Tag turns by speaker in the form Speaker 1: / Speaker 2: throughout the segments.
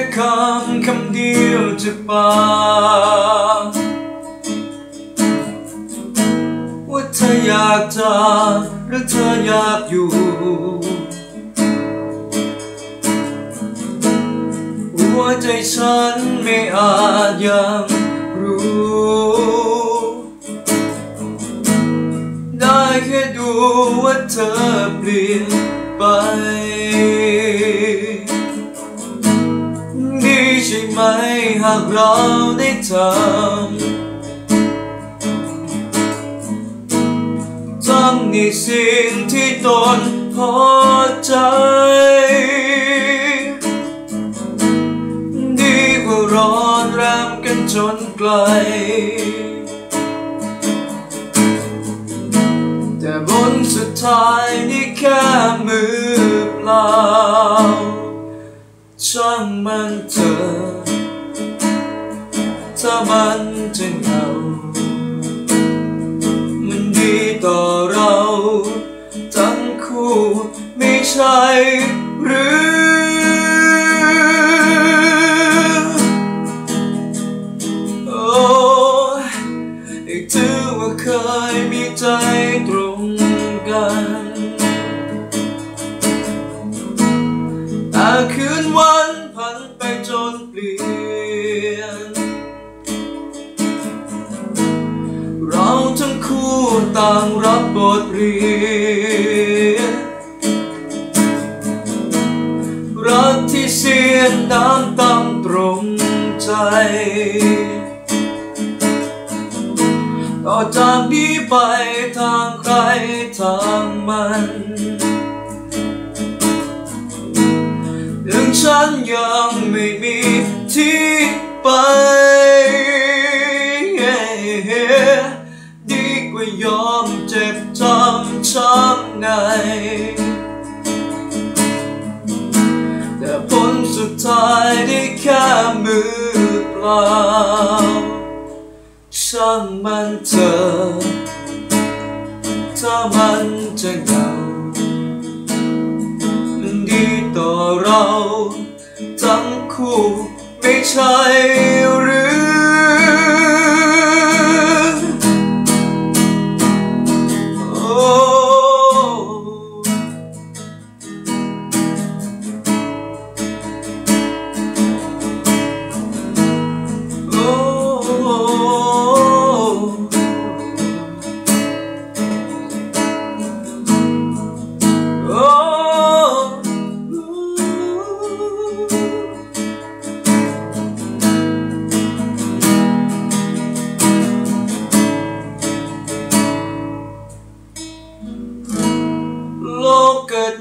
Speaker 1: ค่คำคำเดียวจากปากว่าเธออยากจากหรือเธออยากอยู่ หัวใจฉันไม่อาจยังรู้ได้แค่ดูว่าเธอเปลี่ยน หมหากเราได้ทำทำในสิ่งที่ตนพอใจ ดีกว่าร้อนแรมกันจนไกล แต่บนสุดท้ายนี่แค่มือเปล่าช่างมันเถ้ามันจะเหงา มันดีต่อเรา ทั้งคู่ไม่ใช่หรือโอ้ถือว่าเคยมีใจตรงกัน คู่ต่างรับบทเรียน รักที่เสียนน้ำตามตรงใจ ต่อจากนี้ไปทางใครทางมันถึงฉันยังไม่มีที่ไป ช้ำในแต่ผลสุดท้ายได้แค่มือเปล่าช่างมันเถอะถ้ามันจะเหงามันดีต่อเรา ทั้งคู่ไม่ใช่หรือ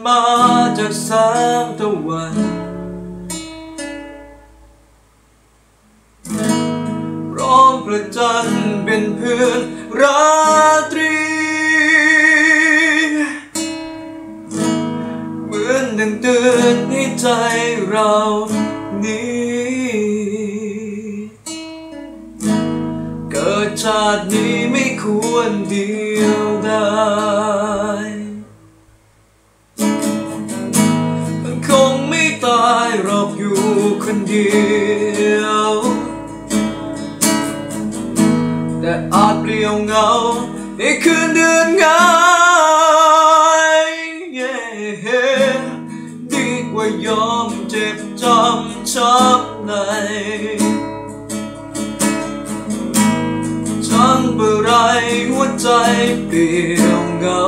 Speaker 1: มาจากแสงตะวันพร้อมประจันเป็นเพื่อนราตรี เหมือนดังเตือนให้ใจเรานี้เกิดชาตินี้ไม่ควรเดียวดาย คนเดียว แต่อาจเปลี่ยวเหงาในคืนเดือนงายดีกว่ายอมเจ็บจำช้ำในช่างเบื่อไรหัวใจเปลี่ยวเหงา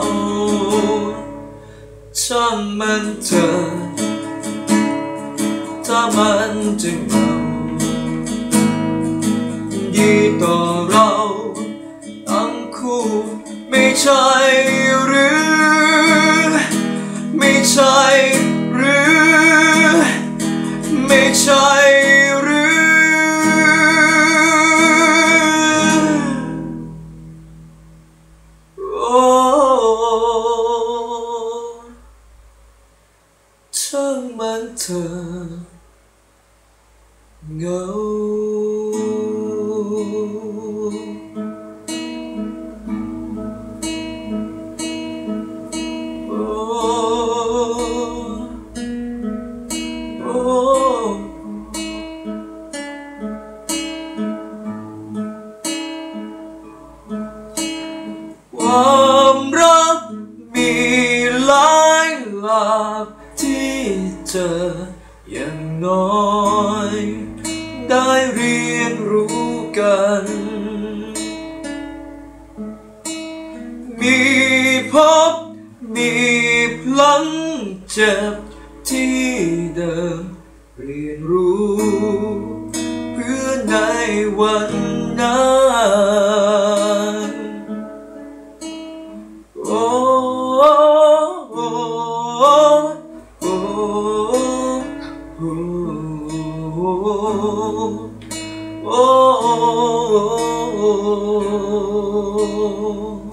Speaker 1: ช่างมันเถอะามันจะเหงาดีต่อเราทั้งคู่ไม่ใช่หรือ ไม่ใช่หรือ ไม่ใช่ ความรักมีหลายหลากที่เจออย่างน้อย ได้เรียนรู้กัน มีพบมีพลังเจ็บที่เดิมเรียนรู้ เพื่อในวันนั้น โอ้โอ้